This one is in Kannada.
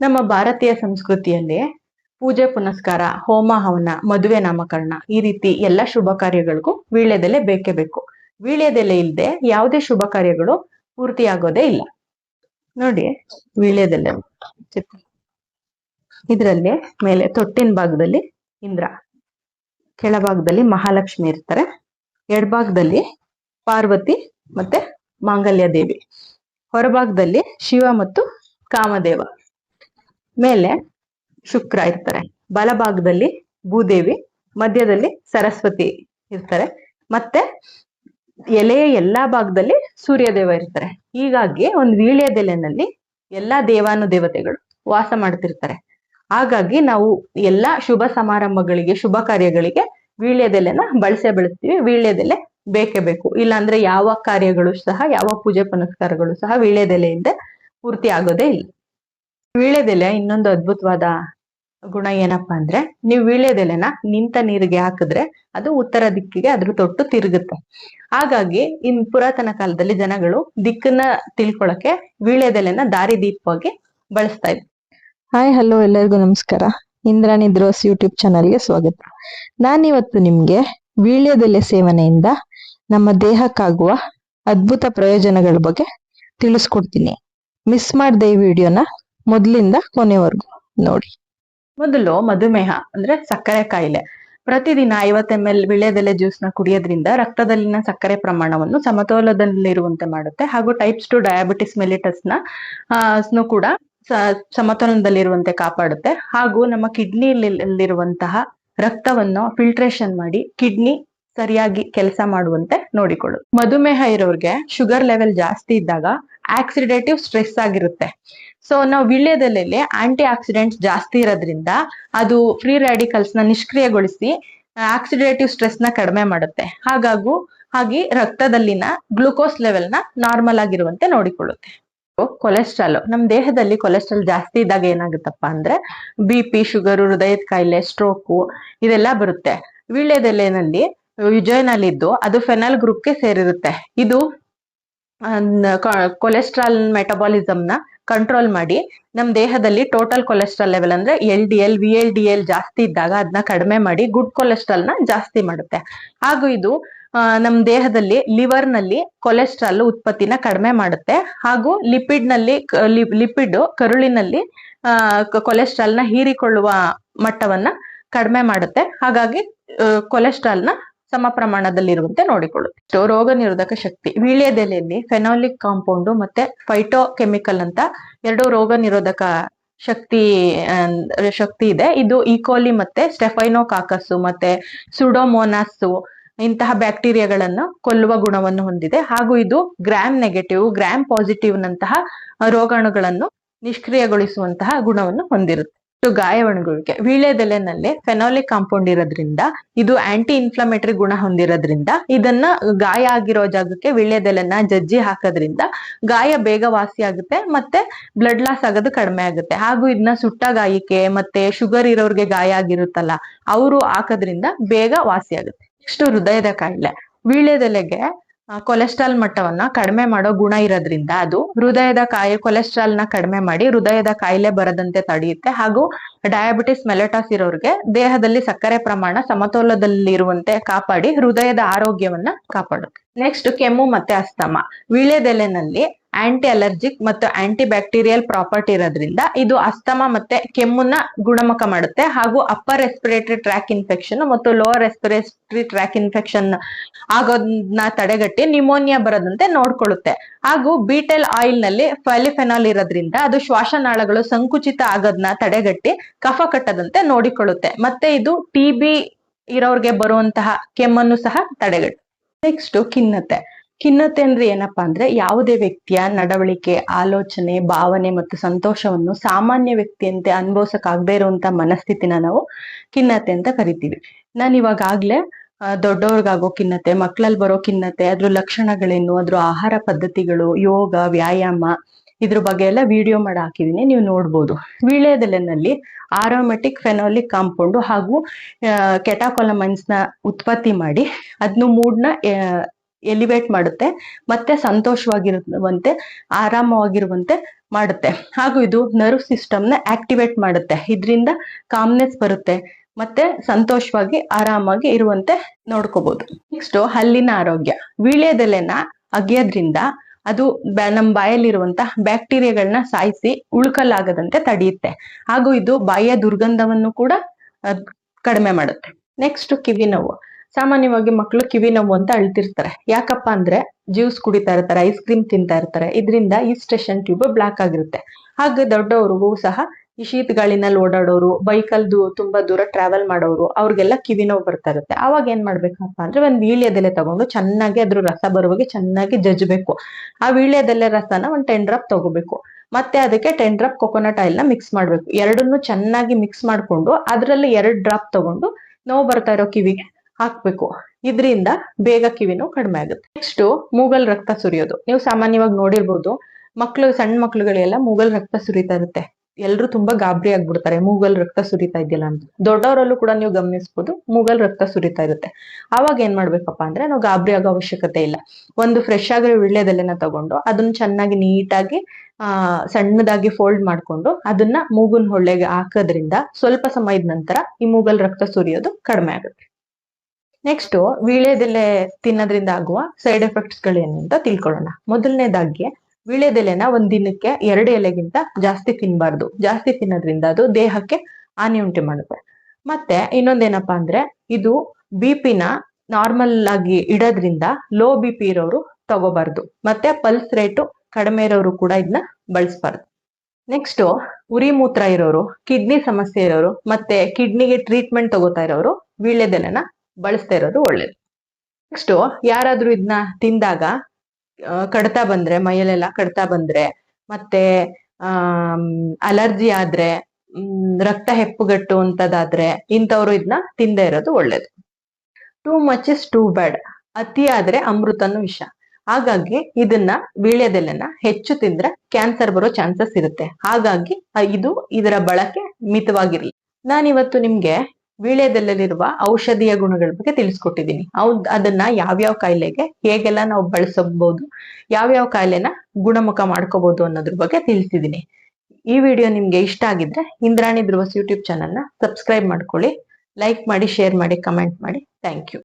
ನಮ್ಮ ಭಾರತೀಯ ಸಂಸ್ಕೃತಿಯಲ್ಲಿ ಪೂಜೆ, ಪುನಸ್ಕಾರ, ಹೋಮ, ಹವನ, ಮದುವೆ, ನಾಮಕರಣ ಈ ರೀತಿ ಎಲ್ಲ ಶುಭ ಕಾರ್ಯಗಳಿಗೂ ವೀಳ್ಯದೆಲೆ ಬೇಕೇ ಬೇಕು. ವೀಳ್ಯದೆಲೆ ಇಲ್ಲದೆ ಯಾವುದೇ ಶುಭ ಕಾರ್ಯಗಳು ಪೂರ್ತಿಯಾಗೋದೇ ಇಲ್ಲ. ನೋಡಿ, ವೀಳ್ಯದೆಲೆ. ಚಿತ್ರ ಇದರಲ್ಲಿ ಮೇಲೆ ತೊಟ್ಟಿನ ಭಾಗದಲ್ಲಿ ಇಂದ್ರ, ಕೆಳಭಾಗದಲ್ಲಿ ಮಹಾಲಕ್ಷ್ಮಿ ಇರ್ತಾರೆ. ಎಡಭಾಗದಲ್ಲಿ ಪಾರ್ವತಿ ಮತ್ತೆ ಮಾಂಗಲ್ಯ ದೇವಿ. ಹೊರಭಾಗದಲ್ಲಿ ಶಿವ ಮತ್ತು ಕಾಮದೇವ. ಮೇಲೆ ಶುಕ್ರ ಇರ್ತಾರೆ. ಬಲಭಾಗದಲ್ಲಿ ಭೂದೇವಿ, ಮಧ್ಯದಲ್ಲಿ ಸರಸ್ವತಿ ಇರ್ತಾರೆ. ಮತ್ತೆ ಎಲೆಯ ಎಲ್ಲಾ ಭಾಗದಲ್ಲಿ ಸೂರ್ಯದೇವ ಇರ್ತಾರೆ. ಹೀಗಾಗಿ ಒಂದು ವೀಳ್ಯದೆಲೆನಲ್ಲಿ ಎಲ್ಲಾ ದೇವಾನು ದೇವತೆಗಳು ವಾಸ ಮಾಡ್ತಿರ್ತಾರೆ. ಹಾಗಾಗಿ ನಾವು ಎಲ್ಲಾ ಶುಭ ಸಮಾರಂಭಗಳಿಗೆ, ಶುಭ ಕಾರ್ಯಗಳಿಗೆ ವೀಳ್ಯದೆಲೆನ ಬಳಸೇ ಬಳಸ್ತೀವಿ. ವೀಳ್ಯದೆಲೆ ಬೇಕೇ ಬೇಕು. ಇಲ್ಲಾಂದ್ರೆ ಯಾವ ಕಾರ್ಯಗಳು ಸಹ, ಯಾವ ಪೂಜೆ ಪುನಸ್ಕಾರಗಳು ಸಹ ವೀಳ್ಯದೆಲೆಯಿಂದ ಪೂರ್ತಿ ಆಗೋದೇ ಇಲ್ಲ. ವೀಳ್ಯದೆಲೆ ಇನ್ನೊಂದು ಅದ್ಭುತವಾದ ಗುಣ ಏನಪ್ಪಾ ಅಂದ್ರೆ ನೀವು ವೀಳ್ಯದೆಲೆನ ನಿಂತ ನೀರಿಗೆ ಹಾಕಿದ್ರೆ ಅದು ಉತ್ತರ ದಿಕ್ಕಿಗೆ ಅದ್ರ ತೊಟ್ಟು ತಿರುಗುತ್ತೆ. ಹಾಗಾಗಿ ಇನ್ ಪುರಾತನ ಕಾಲದಲ್ಲಿ ಜನಗಳು ದಿಕ್ಕನ್ನ ತಿಳ್ಕೊಳಕ್ಕೆ ವೀಳ್ಯದೆಲೆನ ದಾರಿ ದೀಪವಾಗಿ ಬಳಸ್ತಾ ಇದ್ರು. ಹಾಯ್ ಹಲೋ ಎಲ್ಲರಿಗೂ ನಮಸ್ಕಾರ. ಇಂದ್ರಾಣಿ ದ್ರೋಸ್ ಯೂಟ್ಯೂಬ್ ಚಾನಲ್ಗೆ ಸ್ವಾಗತ. ನಾನಿವತ್ತು ನಿಮ್ಗೆ ವೀಳ್ಯದೆಲೆ ಸೇವನೆಯಿಂದ ನಮ್ಮ ದೇಹಕ್ಕಾಗುವ ಅದ್ಭುತ ಪ್ರಯೋಜನಗಳ ಬಗ್ಗೆ ತಿಳಿಸ್ಕೊಡ್ತೀನಿ. ಮಿಸ್ ಮಾಡದೆ ಈ ವಿಡಿಯೋನ ಮೊದಲಿಂದ ಕೊನೆವರೆಗೂ ನೋಡಿ. ಮೊದಲು ಮಧುಮೇಹ ಅಂದ್ರೆ ಸಕ್ಕರೆ ಕಾಯಿಲೆ. ಪ್ರತಿದಿನ ಐವತ್ತು ಎಂ ಎಲ್ ವಿಳ್ಯದೆಲೆ ಜ್ಯೂಸ್ನ ಕುಡಿಯೋದ್ರಿಂದ ರಕ್ತದಲ್ಲಿನ ಸಕ್ಕರೆ ಪ್ರಮಾಣವನ್ನು ಸಮತೋಲನದಲ್ಲಿರುವಂತೆ ಮಾಡುತ್ತೆ. ಹಾಗೂ ಟೈಪ್ಸ್ ಟು ಡಯಾಬಿಟಿಸ್ ಮೆಲಿಟಸ್ನ ಕೂಡ ಸಮತೋಲನದಲ್ಲಿರುವಂತೆ ಕಾಪಾಡುತ್ತೆ. ಹಾಗೂ ನಮ್ಮ ಕಿಡ್ನಿಯಲ್ಲಿರುವಂತಹ ರಕ್ತವನ್ನು ಫಿಲ್ಟ್ರೇಷನ್ ಮಾಡಿ ಕಿಡ್ನಿ ಸರಿಯಾಗಿ ಕೆಲಸ ಮಾಡುವಂತೆ ನೋಡಿಕೊಳ್ಳು ಮಧುಮೇಹ ಇರೋರ್ಗೆ ಶುಗರ್ ಲೆವೆಲ್ ಜಾಸ್ತಿ ಇದ್ದಾಗ ಆಕ್ಸಿಡೇಟಿವ್ ಸ್ಟ್ರೆಸ್ ಆಗಿರುತ್ತೆ. ಸೊ ನಾವು ವೀಳ್ಯದೆಲೆಯಲ್ಲಿ ಆಂಟಿ ಆಕ್ಸಿಡೆಂಟ್ಸ್ ಜಾಸ್ತಿ ಇರೋದ್ರಿಂದ ಅದು ಫ್ರೀ ರ್ಯಾಡಿಕಲ್ಸ್ನ ನಿಷ್ಕ್ರಿಯಗೊಳಿಸಿ ಆಕ್ಸಿಡೇಟಿವ್ ಸ್ಟ್ರೆಸ್ನ ಕಡಿಮೆ ಮಾಡುತ್ತೆ. ಹಾಗಾಗೂ ಹಾಗೆ ರಕ್ತದಲ್ಲಿನ ಗ್ಲೂಕೋಸ್ ಲೆವೆಲ್ನ ನಾರ್ಮಲ್ ಆಗಿರುವಂತೆ ನೋಡಿಕೊಳ್ಳುತ್ತೆ. ಕೊಲೆಸ್ಟ್ರಾಲ್ ನಮ್ಮ ದೇಹದಲ್ಲಿ ಕೊಲೆಸ್ಟ್ರಾಲ್ ಜಾಸ್ತಿ ಇದ್ದಾಗ ಏನಾಗುತ್ತಪ್ಪ ಅಂದ್ರೆ ಬಿ ಪಿ ಶುಗರ್ ಹೃದಯದ ಕಾಯಿಲೆ ಸ್ಟ್ರೋಕು ಇದೆಲ್ಲ ಬರುತ್ತೆ. ವೀಳ್ಯದೆಲೆನಲ್ಲಿ ಯುಜೈನಲ್ಲಿದ್ದು ಅದು ಫೆನಲ್ ಗ್ರೂಪ್ಗೆ ಸೇರಿರುತ್ತೆ. ಇದು ಕೊಲೆಸ್ಟ್ರಾಲ್ ಮೆಟಬಾಲಿಸಮ್ನ ಕಂಟ್ರೋಲ್ ಮಾಡಿ ನಮ್ಮ ದೇಹದಲ್ಲಿ ಟೋಟಲ್ ಕೊಲೆಸ್ಟ್ರಾಲ್ ಲೆವೆಲ್ ಅಂದ್ರೆ L D L V L D L ಜಾಸ್ತಿ ಇದ್ದಾಗ ಅದನ್ನ ಕಡಿಮೆ ಮಾಡಿ ಗುಡ್ ಕೊಲೆಸ್ಟ್ರಾಲ್ನ ಜಾಸ್ತಿ ಮಾಡುತ್ತೆ. ಹಾಗೂ ಇದು ನಮ್ಮ ದೇಹದಲ್ಲಿ ಲಿವರ್ನಲ್ಲಿ ಕೊಲೆಸ್ಟ್ರಾಲ್ ಉತ್ಪತ್ತಿನ ಕಡಿಮೆ ಮಾಡುತ್ತೆ. ಹಾಗೂ ಲಿಪಿಡ್ನಲ್ಲಿ ಲಿಪಿಡ್ ಕರುಳಿನಲ್ಲಿ ಕೊಲೆಸ್ಟ್ರಾಲ್ನ ಹೀರಿಕೊಳ್ಳುವ ಮಟ್ಟವನ್ನ ಕಡಿಮೆ ಮಾಡುತ್ತೆ. ಹಾಗಾಗಿ ಕೊಲೆಸ್ಟ್ರಾಲ್ನ ಸಮ ಪ್ರಮಾಣದಲ್ಲಿರುವಂತೆ ನೋಡಿಕೊಳ್ಳುತ್ತೆ. ರೋಗ ನಿರೋಧಕ ಶಕ್ತಿ, ವೀಳ್ಯದೆಲೆಯಲ್ಲಿ ಫೆನಾಲಿಕ್ ಕಾಂಪೌಂಡ್ ಮತ್ತೆ ಫೈಟೋ ಕೆಮಿಕಲ್ ಅಂತ ಎರಡು ರೋಗ ನಿರೋಧಕ ಶಕ್ತಿ ಶಕ್ತಿ ಇದೆ. ಇದು ಈಕೋಲಿ ಮತ್ತೆ ಸ್ಟೆಫೈನೋಕಾಕಸ್ಸು ಮತ್ತೆ ಸುಡೋಮೋನಾಸ್ ಇಂತಹ ಬ್ಯಾಕ್ಟೀರಿಯಾಗಳನ್ನು ಕೊಲ್ಲುವ ಗುಣವನ್ನು ಹೊಂದಿದೆ. ಹಾಗೂ ಇದು ಗ್ರಾಮ್ ನೆಗೆಟಿವ್ ಗ್ರಾಮ್ ಪಾಸಿಟಿವ್ ನಂತಹ ರೋಗಾಣುಗಳನ್ನು ನಿಷ್ಕ್ರಿಯಗೊಳಿಸುವಂತಹ ಗುಣವನ್ನು ಹೊಂದಿರುತ್ತೆ. ಇದು ಒಣಗುವಿಕೆ ವೀಳ್ಯದೆಲೆನಲ್ಲಿ ಫೆನಾಲಿಕ್ ಕಾಂಪೌಂಡ್ ಇರೋದ್ರಿಂದ, ಇದು ಆಂಟಿ ಇನ್ಫ್ಲಮೇಟರಿ ಗುಣ ಹೊಂದಿರೋದ್ರಿಂದ, ಇದನ್ನ ಗಾಯ ಆಗಿರೋ ಜಾಗಕ್ಕೆ ವೀಳ್ಯದೆಲೆನ ಜಜ್ಜಿ ಹಾಕೋದ್ರಿಂದ ಗಾಯ ಬೇಗ ವಾಸಿ ಆಗುತ್ತೆ, ಮತ್ತೆ ಬ್ಲಡ್ ಲಾಸ್ ಆಗೋದು ಕಡಿಮೆ ಆಗುತ್ತೆ. ಹಾಗೂ ಇದನ್ನ ಸುಟ್ಟ ಗಾಯಕ್ಕೆ ಮತ್ತೆ ಶುಗರ್ ಇರೋರ್ಗೆ ಗಾಯ ಆಗಿರುತ್ತಲ್ಲ, ಅವರು ಹಾಕೋದ್ರಿಂದ ಬೇಗ ವಾಸಿ ಆಗುತ್ತೆ. ನೆಕ್ಸ್ಟ್ ಹೃದಯದ ಕಾಯಿಲೆ. ವೀಳ್ಯದೆಲೆಗೆ ಕೊಲೆಸ್ಟ್ರಾಲ್ ಮಟ್ಟವನ್ನ ಕಡಿಮೆ ಮಾಡೋ ಗುಣ ಇರೋದ್ರಿಂದ ಅದು ಹೃದಯದ ಕಾಯಿಲೆ ಕೊಲೆಸ್ಟ್ರಾಲ್ನ ಕಡಿಮೆ ಮಾಡಿ ಹೃದಯದ ಕಾಯಿಲೆ ಬರದಂತೆ ತಡೆಯುತ್ತೆ. ಹಾಗೂ ಡಯಾಬಿಟಿಸ್ ಮೆಲೆಟಾಸ್ ಇರೋರಿಗೆ ದೇಹದಲ್ಲಿ ಸಕ್ಕರೆ ಪ್ರಮಾಣ ಸಮತೋಲದಲ್ಲಿರುವಂತೆ ಕಾಪಾಡಿ ಹೃದಯದ ಆರೋಗ್ಯವನ್ನ ಕಾಪಾಡುತ್ತೆ. ನೆಕ್ಸ್ಟ್ ಕೆಮ್ಮು ಮತ್ತೆ ಅಸ್ತಮ. ವೀಳ್ಯದೆಲೆನಲ್ಲಿ ಆಂಟಿ ಅಲರ್ಜಿಕ್ ಮತ್ತು ಆಂಟಿ ಬ್ಯಾಕ್ಟೀರಿಯಲ್ ಪ್ರಾಪರ್ಟಿ ಇರೋದ್ರಿಂದ ಇದು ಅಸ್ತಮ ಮತ್ತೆ ಕೆಮ್ಮನ್ನ ಗುಣಮುಖ ಮಾಡುತ್ತೆ. ಹಾಗೂ ಅಪ್ಪರ್ ರೆಸ್ಪಿರೇಟರಿ ಟ್ರ್ಯಾಕ್ ಇನ್ಫೆಕ್ಷನ್ ಮತ್ತು ಲೋವರ್ ರೆಸ್ಪಿರೇಟರಿ ಟ್ರ್ಯಾಕ್ ಇನ್ಫೆಕ್ಷನ್ ಆಗೋದನ್ನ ತಡೆಗಟ್ಟಿ ನಿಮೋನಿಯಾ ಬರದಂತೆ ನೋಡ್ಕೊಳ್ಳುತ್ತೆ. ಹಾಗೂ ಬೀಟೆಲ್ ಆಯಿಲ್ನಲ್ಲಿ ಫಲಿಫೆನಾಲ್ ಇರೋದ್ರಿಂದ ಅದು ಶ್ವಾಸನಾಳಗಳು ಸಂಕುಚಿತ ಆಗೋದನ್ನ ತಡೆಗಟ್ಟಿ ಕಫ ಕಟ್ಟದಂತೆ ನೋಡಿಕೊಳ್ಳುತ್ತೆ. ಮತ್ತೆ ಇದು ಟಿ ಬಿ ಇರೋರ್ಗೆ ಬರುವಂತಹ ಕೆಮ್ಮನ್ನು ಸಹ ತಡೆಗಟ್ಟು. ನೆಕ್ಸ್ಟ್ ಖಿನ್ನತೆ ಖಿನ್ನತೆ ಅಂದ್ರೆ ಏನಪ್ಪಾ ಅಂದ್ರೆ ಯಾವುದೇ ವ್ಯಕ್ತಿಯ ನಡವಳಿಕೆ, ಆಲೋಚನೆ, ಭಾವನೆ ಮತ್ತು ಸಂತೋಷವನ್ನು ಸಾಮಾನ್ಯ ವ್ಯಕ್ತಿಯಂತೆ ಅನುಭವಿಸಕ್ಕಾಗದೇ ಇರುವಂತ ಮನಸ್ಥಿತಿನ ನಾವು ಖಿನ್ನತೆ ಅಂತ ಕರಿತೀವಿ. ನಾನು ಇವಾಗಾಗ್ಲೇ ದೊಡ್ಡವ್ರಿಗಾಗೋ ಖಿನ್ನತೆ ಮಕ್ಕಳಲ್ಲಿ ಬರೋ ಖಿನ್ನತೆ, ಅದ್ರ ಲಕ್ಷಣಗಳೇನು, ಅದ್ರ ಆಹಾರ ಪದ್ಧತಿಗಳು, ಯೋಗ, ವ್ಯಾಯಾಮ, ಇದ್ರ ಬಗ್ಗೆ ಎಲ್ಲ ವಿಡಿಯೋ ಮಾಡಿ ಹಾಕಿದೀನಿ, ನೀವು ನೋಡ್ಬೋದು. ವೀಳ್ಯದೆಲೆನಲ್ಲಿ ಆರೋಮೆಟಿಕ್ ಫೆನೋಲಿಕ್ ಕಾಂಪೌಂಡ್ ಹಾಗೂ ಕೆಟಾಕೊಲಮೈನ್ಸ್ನ ಉತ್ಪತ್ತಿ ಮಾಡಿ ಅದನ್ನು ಮೂಡ್ನ ಎಲಿವೇಟ್ ಮಾಡುತ್ತೆ, ಮತ್ತೆ ಸಂತೋಷವಾಗಿರುವಂತೆ, ಆರಾಮವಾಗಿರುವಂತೆ ಮಾಡುತ್ತೆ. ಹಾಗೂ ಇದು ನರ್ವ್ ಸಿಸ್ಟಮ್ನ ಆಕ್ಟಿವೇಟ್ ಮಾಡುತ್ತೆ. ಇದರಿಂದ ಕಾಮ್ನೆಸ್ ಬರುತ್ತೆ, ಮತ್ತೆ ಸಂತೋಷವಾಗಿ ಆರಾಮಾಗಿ ಇರುವಂತೆ ನೋಡ್ಕೋಬಹುದು ನೆಕ್ಸ್ಟ್ ಹಲ್ಲಿನ ಆರೋಗ್ಯ. ವೀಳ್ಯದೆಲೆನ ಅಗಿಯೋದ್ರಿಂದ ಅದು ನಮ್ಮ ಬಾಯಲ್ಲಿರುವಂತಹ ಬ್ಯಾಕ್ಟೀರಿಯಾಗಳನ್ನ ಸಾಯಿಸಿ ಉಳ್ಕಲಾಗದಂತೆ ತಡೆಯುತ್ತೆ. ಹಾಗೂ ಇದು ಬಾಯಿಯ ದುರ್ಗಂಧವನ್ನು ಕೂಡ ಕಡಿಮೆ ಮಾಡುತ್ತೆ. ನೆಕ್ಸ್ಟ್ ಕಿವಿ ನೋವು. ಸಾಮಾನ್ಯವಾಗಿ ಮಕ್ಕಳು ಕಿವಿ ನೋವು ಅಂತ ಅಳ್ತಿರ್ತಾರೆ. ಯಾಕಪ್ಪ ಅಂದ್ರೆ ಜ್ಯೂಸ್ ಕುಡಿತಾ ಇರ್ತಾರೆ ಐಸ್ ಕ್ರೀಮ್ ತಿಂತಾ ಇರ್ತಾರೆ. ಇದರಿಂದ ಈ ಸ್ಟೇಷನ್ ಟ್ಯೂಬ್ ಬ್ಲಾಕ್ ಆಗಿರುತ್ತೆ. ಹಾಗೆ ದೊಡ್ಡವ್ರಿಗೂ ಸಹ ಈ ಶೀತ ಗಾಳಿನಲ್ಲಿ ಓಡಾಡೋರು ಬೈಕಲ್ ದೂ ತುಂಬಾ ದೂರ ಟ್ರಾವೆಲ್ ಮಾಡೋರು, ಅವ್ರಿಗೆಲ್ಲ ಕಿವಿ ನೋವು ಬರ್ತಾ ಇರುತ್ತೆ. ಅವಾಗ ಏನ್ ಮಾಡ್ಬೇಕಪ್ಪ ಅಂದ್ರೆ ಒಂದ್ ವೀಳ್ಯದೆಲೆ ತಗೊಂಡು ಚೆನ್ನಾಗಿ ಅದ್ರ ರಸ ಬರುವಾಗ ಚೆನ್ನಾಗಿ ಜಜ್ಬೇಕು. ಆ ವೀಳ್ಯದೆಲೆ ರಸನ ಒಂದ್ ಟೆನ್ ಡ್ರಾಪ್ ತಗೋಬೇಕು. ಮತ್ತೆ ಅದಕ್ಕೆ ಟೆನ್ ಡ್ರಾಪ್ ಕೊಕೊನಟ್ ಆಯಿಲ್ನ ಮಿಕ್ಸ್ ಮಾಡ್ಬೇಕು. ಎರಡನ್ನು ಚೆನ್ನಾಗಿ ಮಿಕ್ಸ್ ಮಾಡ್ಕೊಂಡು ಅದ್ರಲ್ಲಿ ಎರಡ್ ಡ್ರಾಪ್ ತಗೊಂಡು ನೋವು ಬರ್ತಾ ಇರೋ ಕಿವಿಗೆ ಹಾಕ್ಬೇಕು. ಇದರಿಂದ ಬೇಗ ಕಿವಿನೋ ಕಡಿಮೆ ಆಗುತ್ತೆ. ನೆಕ್ಸ್ಟ್ ಮೂಗಲ್ ರಕ್ತ ಸುರಿಯೋದು. ನೀವು ಸಾಮಾನ್ಯವಾಗಿ ನೋಡಿರ್ಬೋದು ಮಕ್ಕಳು ಸಣ್ಣ ಮಕ್ಳುಗಳೆಲ್ಲ ಮೂಗಲ್ ರಕ್ತ ಸುರಿತಾ ಇರುತ್ತೆ. ಎಲ್ರು ತುಂಬಾ ಗಾಬರಿ ಆಗ್ಬಿಡ್ತಾರೆ, ಮೂಗಲ್ ರಕ್ತ ಸುರಿತಾ ಇದೆಯಲ್ಲ ಅಂತ. ದೊಡ್ಡವರಲ್ಲೂ ಕೂಡ ನೀವು ಗಮನಿಸಬಹುದು ಮೂಗಲ್ ರಕ್ತ ಸುರಿತಾ ಇರುತ್ತೆ. ಅವಾಗ ಏನ್ ಮಾಡ್ಬೇಕಪ್ಪ ಅಂದ್ರೆ, ನಾವು ಗಾಬರಿ ಆಗೋ ಅವಶ್ಯಕತೆ ಇಲ್ಲ. ಒಂದು ಫ್ರೆಶ್ ಆಗಿರೋ ವಿಳ್ಯದೆಲೆನ ತಗೊಂಡು, ಅದನ್ನ ಚೆನ್ನಾಗಿ ನೀಟಾಗಿ, ಆ, ಸಣ್ಣದಾಗಿ ಫೋಲ್ಡ್ ಮಾಡ್ಕೊಂಡು, ಅದನ್ನ ಮೂಗುನ್ ಹೊಳ್ಳೆಗೆ ಹಾಕೋದ್ರಿಂದ ಸ್ವಲ್ಪ ಸಮಯದ ನಂತರ ಈ ಮೂಗಲ್ ರಕ್ತ ಸುರಿಯೋದು ಕಡಿಮೆ ಆಗುತ್ತೆ. ನೆಕ್ಸ್ಟ್ ವೀಳ್ಯದೆಲೆ ತಿನ್ನೋದ್ರಿಂದ ಆಗುವ ಸೈಡ್ ಎಫೆಕ್ಟ್ಸ್ ಗಳೇನು ಅಂತ ತಿಳ್ಕೊಳ್ಳೋಣ. ಮೊದಲನೇದಾಗಿ, ವೀಳ್ಯದೆಲೆನ ಒಂದ್ ದಿನಕ್ಕೆ ಎರಡು ಎಲೆಗಿಂತ ಜಾಸ್ತಿ ತಿನ್ಬಾರ್ದು. ಜಾಸ್ತಿ ತಿನ್ನೋದ್ರಿಂದ ಅದು ದೇಹಕ್ಕೆ ಹಾನಿ ಉಂಟು ಮಾಡುತ್ತೆ. ಮತ್ತೆ ಇನ್ನೊಂದೇನಪ್ಪಾ ಅಂದ್ರೆ, ಇದು ಬಿ ಪಿನ ನಾರ್ಮಲ್ ಆಗಿ ಇಡೋದ್ರಿಂದ ಲೋ ಬಿ ಪಿ ಇರೋರು ತಗೋಬಾರ್ದು. ಮತ್ತೆ ಪಲ್ಸ್ ರೇಟು ಕಡಿಮೆ ಇರೋರು ಕೂಡ ಇದನ್ನ ಬಳಸ್ಬಾರ್ದು. ನೆಕ್ಸ್ಟ್ ಉರಿ ಮೂತ್ರ ಇರೋರು ಕಿಡ್ನಿ ಸಮಸ್ಯೆ ಇರೋರು, ಮತ್ತೆ ಕಿಡ್ನಿಗೆ ಟ್ರೀಟ್ಮೆಂಟ್ ತಗೋತಾ ಇರೋರು ವೀಳ್ಯದೆಲೆನ ಬಳಸ್ತಾ ಇರೋದು ಒಳ್ಳೇದು. ನೆಕ್ಸ್ಟ್ ಯಾರಾದ್ರೂ ಇದನ್ನ ತಿಂದಾಗ ಕಡ್ತಾ ಬಂದ್ರೆ, ಮೈಯಲ್ಲೆಲ್ಲ ಕಡ್ತ ಬಂದ್ರೆ, ಮತ್ತೆ ಅಲರ್ಜಿ ಆದ್ರೆ ರಕ್ತ ಹೆಪ್ಪುಗಟ್ಟು ಅಂತದಾದ್ರೆ, ಇಂಥವ್ರು ಇದನ್ನ ತಿಂದೇ ಇರೋದು ಒಳ್ಳೇದು. Too much is too bad ಅತಿ ಆದ್ರೆ ಅಮೃತನು ವಿಷ. ಹಾಗಾಗಿ ಇದನ್ನ ವೀಳ್ಯದೆಲೆನ ಹೆಚ್ಚು ತಿಂದ್ರೆ ಕ್ಯಾನ್ಸರ್ ಬರೋ ಚಾನ್ಸಸ್ ಇರುತ್ತೆ. ಹಾಗಾಗಿ ಇದು ಇದರ ಬಳಕೆ ಮಿತವಾಗಿರ್ಲಿ. ನಾನಿವತ್ತು ನಿಮ್ಗೆ ವೀಳ್ಯದೆಲೆಲಿರುವ ಔಷಧೀಯ ಗುಣಗಳ ಬಗ್ಗೆ ತಿಳಿಸ್ಕೊಟ್ಟಿದ್ದೀನಿ. ಅವ್ ಅದನ್ನ ಯಾವ್ಯಾವ ಕಾಯಿಲೆಗೆ ಹೇಗೆಲ್ಲ ನಾವು ಬಳಸಬಹುದು, ಯಾವ್ಯಾವ ಕಾಯಿಲೆನ ಗುಣಮುಖ ಮಾಡ್ಕೋಬಹುದು ಅನ್ನೋದ್ರ ಬಗ್ಗೆ ತಿಳಿಸಿದ್ದೀನಿ. ಈ ವಿಡಿಯೋ ನಿಮ್ಗೆ ಇಷ್ಟ ಆಗಿದ್ರೆ ಇಂದ್ರಾಣಿ ಧ್ರುವಸ್ ಯೂಟ್ಯೂಬ್ ಚಾನಲ್ನ ಸಬ್ಸ್ಕ್ರೈಬ್ ಮಾಡ್ಕೊಳ್ಳಿ, ಲೈಕ್ ಮಾಡಿ, ಶೇರ್ ಮಾಡಿ, ಕಮೆಂಟ್ ಮಾಡಿ. Thank you.